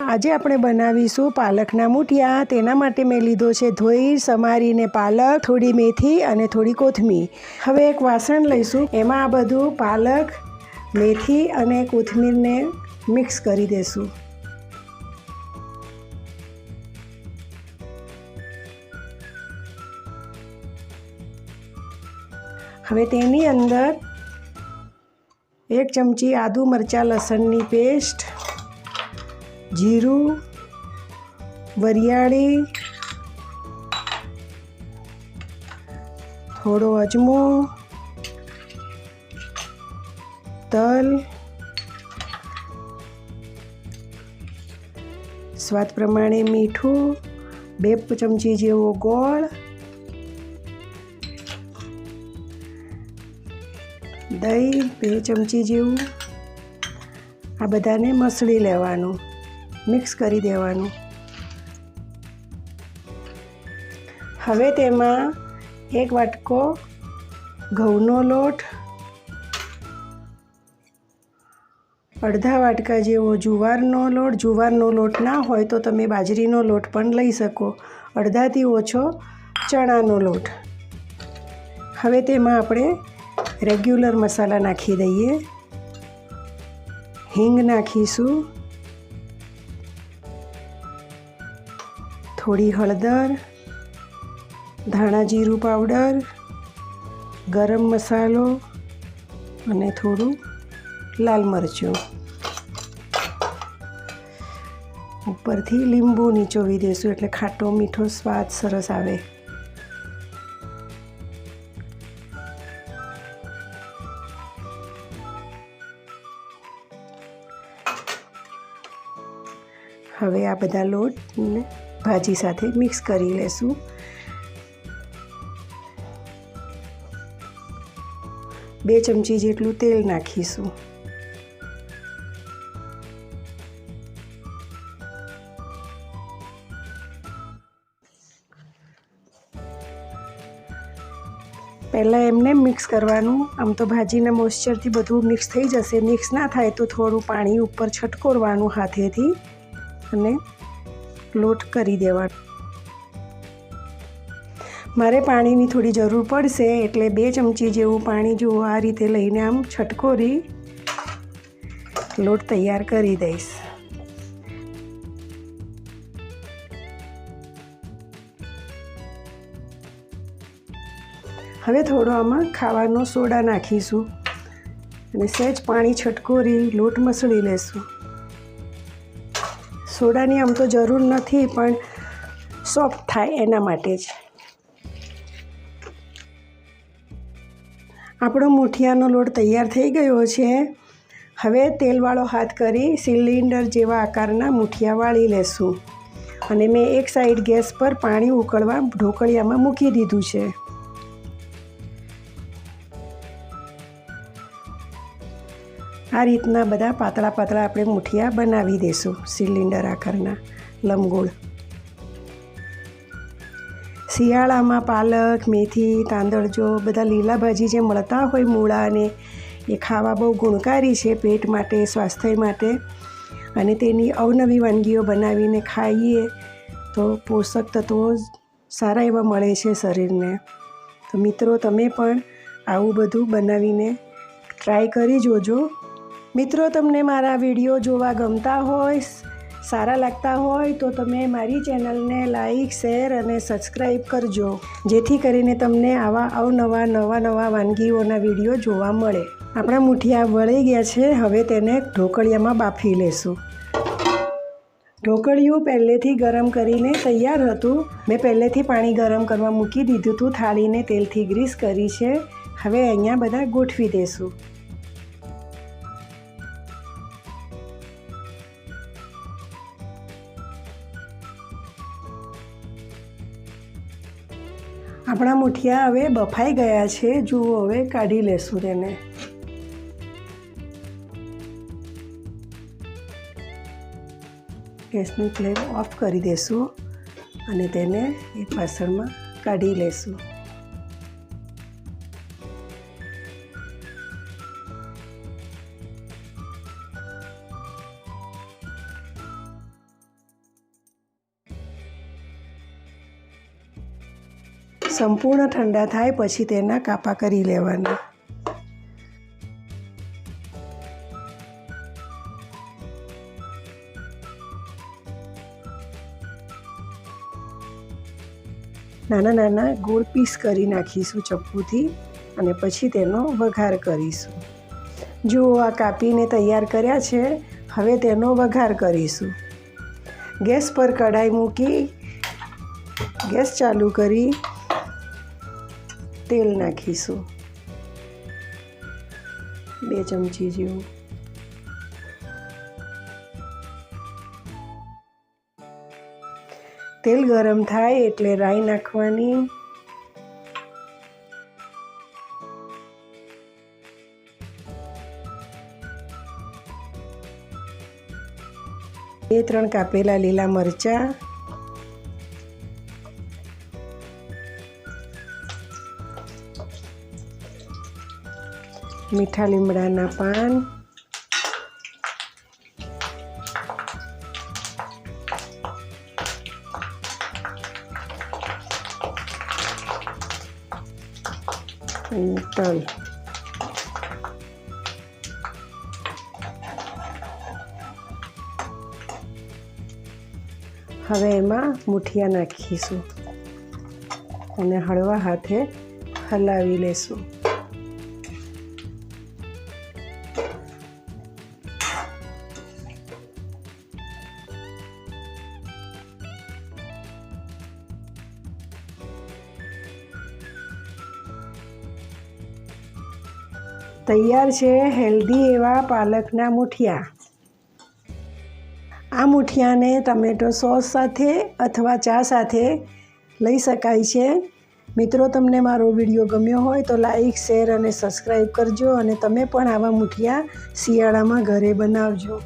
આજે આપણે બનાવીશું પાલકના મૂઠિયા. તેના માટે મેં લીધો છે ધોઈ, સમારીને પાલક, થોડી મેથી અને થોડી કોથમીર. હવે એક વાસણ લઈશું. એમાં આ બધું પાલક, મેથી અને કોથમીરને મિક્સ કરી દેશું. હવે તેની અંદર એક ચમચી આદુ મરચાં લસણની પેસ્ટ જીરું, વરિયાળી, થોડો અજમો, તલ, સ્વાદ પ્રમાણે મીઠું, બે ચમચી જેવો ગોળ, દહીં બે ચમચી જેવું. આ બધાને મસળી લેવાનું. મિક્સ કરી દેવાનું. હવે તેમાં એક વાટકો ઘઉંનો લોટ, અડધા વાટકા જેવો જુવારનો લોટ. જુવારનો લોટ ના હોય તો તમે બાજરીનો લોટ પણ લઈ શકો. અડધાથી ઓછો ચણાનો લોટ. હવે તેમાં આપણે રેગ્યુલર મસાલા નાખી દઈએ. હિંગ નાખીશું. થોડી હળદર, ધાણા જીરું પાવડર, ગરમ મસાલો અને થોડું લાલ મરચું. ઉપરથી લીંબુ નીચોવી દઈશું એટલે ખાટો મીઠો સ્વાદ સરસ આવે. હવે આ બધા લોટને ભાજી સાથે મિક્સ કરી લેશું. બે ચમચી જેટલું તેલ નાખીશું. પહેલાં એમને મિક્સ કરવાનું. આમ તો ભાજીના મોઇશ્ચરથી બધું મિક્સ થઈ જશે. મિક્સ ના થાય તો થોડું પાણી ઉપર છટકોરવાનું હાથેથી. અને લોટ કરી દેવાનો. મારે પાણીની થોડી જરૂર પડશે, એટલે બે ચમચી જેવું પાણી જુઓ આ રીતે લઈને આમ છટકોરી લોટ તૈયાર કરી દઈશ. હવે થોડો આમાં ખાવાનો સોડા નાખીશું અને સહેજ પાણી છટકોરી લોટ મસળી લેશું. સોડાની આમ તો જરૂર નથી, પણ સોફ્ટ થાય એના માટે જ. આપણો મુઠિયાનો લોટ તૈયાર થઈ ગયો છે. હવે તેલવાળો હાથ કરી સિલિન્ડર જેવા આકારના મુઠિયા વાળી લેશું. અને મેં એક સાઈડ ગેસ પર પાણી ઉકળવા ઢોકળિયામાં મૂકી દીધું છે. આ રીતના બધા પાતળા પાતળા આપણે મુઠિયા બનાવી દઈશું સિલિન્ડર આકારના લંબગોળ શિયાળામાં પાલક, મેથી, તાંદળજો, બધા લીલા ભાજી જે મળતા હોય મૂળાને એ ખાવા બહુ ગુણકારી છે પેટ માટે, સ્વાસ્થ્ય માટે. અને તેની અવનવી વાનગીઓ બનાવીને ખાઈએ તો પોષક તત્વો સારા એવા મળે છે શરીરને. તો મિત્રો, તમે પણ આવું બધું બનાવીને ટ્રાય કરી જોજો. મિત્રો, તમને મારા વીડિયો જોવા ગમતા હોય, સારા લાગતા હોય, તો તમે મારી ચેનલને લાઈક, શેર અને સબસ્ક્રાઈબ કરજો. જેથી કરીને તમને આવા અવનવા, નવા નવા વાનગીઓના વીડિયો જોવા મળે. આપણા મુઠિયા વળી ગયા છે, હવે તેને ઢોકળિયામાં બાફી લેશું. ઢોકળિયું પહેલેથી ગરમ કરીને તૈયાર હતું. મેં પહેલેથી પાણી ગરમ કરવા મૂકી દીધું હતું. થાળીને તેલથી ગ્રીસ કરી છે. હવે અહીંયા બધા ગોઠવી દેશું. આપણા મુઠિયા હવે બફાઈ ગયા છે. જુઓ હવે કાઢી લેશું તેને. ગેસની ફ્લેમ ઓફ કરી દેશું અને તેને એક વાસણમાં કાઢી લેશું. સંપૂર્ણ ઠંડા થાય પછી તેના કાપા કરી લેવાના. નાના નાના ગોળ પીસ કરી નાખીશું ચપ્પુથી અને પછી તેનો વઘાર કરીશું. જો આ કાપીને તૈયાર કર્યા છે, હવે તેનો વઘાર કરીશું. ગેસ પર કઢાઈ મૂકી ગેસ ચાલુ કરી તેલ નાખીશું. બે ચમચી જેવું. તેલ ગરમ થાય એટલે રાઈ નાખવાની. બે, ત્રણ કાપેલા લીલા મરચાં. મીઠા લીમડાના પાન. અને તલ. હવે એમાં મુઠિયા નાખીશું. અને હળવા હાથે હલાવી લેશું. તૈયાર છે હેલ્ધી એવા પાલકના મૂઠિયા. આ મૂઠિયાને ટમેટો સોસ સાથે અથવા ચા સાથે લઈ શકાય છે. મિત્રો, તમને મારો વીડિયો ગમ્યો હોય તો લાઈક, શેર અને સબસ્ક્રાઈબ કરજો અને તમે પણ આવા મૂઠિયા શિયાળામાં ઘરે બનાવજો.